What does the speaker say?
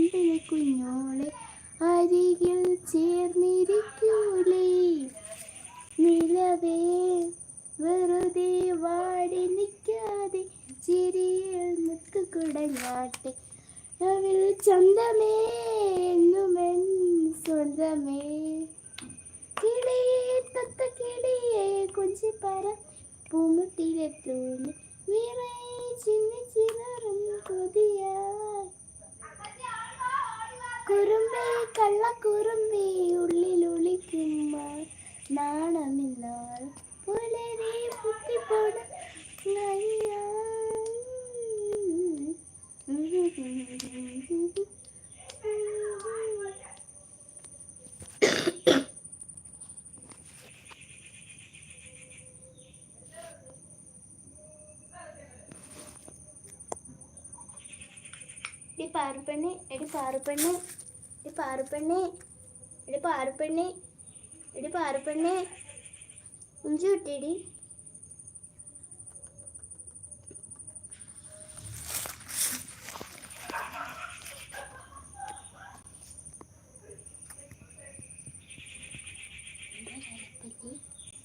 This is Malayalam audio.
അൻപിലെ കുഞ്ഞോളെ അരികിൽ ചേർന്നിരിക്കൂലേ? നിലവേ വെറുതെ വാടി നിൽക്കാതെ ചിരിയിൽ നിൽക്ക് കുടങ്ങാട്ടെ അവിൽ ചന്തമേ എന്നുമെൻ സ്വന്തമേ. കിളിയേ തത്ത കിളിയേ കൊഞ്ചിപ്പറ പൂമുട്ടിയിലെത്തൂലേ കള്ളക്കുറുമ്പേ ഉള്ളിൽ ഒളിക്കുമ്മ നാണമിന്നാൾ പുലരെ പുത്തിപ്പോട എടി പാറുപ്പെണ്ണെ എടി പാറുപ്പെണ്ണെ എടി പാറുപ്പെണ്ണെ എടി പാറപ്പെണ്ണേ എടി പാറപ്പെണ്ണേ ഉഞ്ചു കിട്ടിയടി.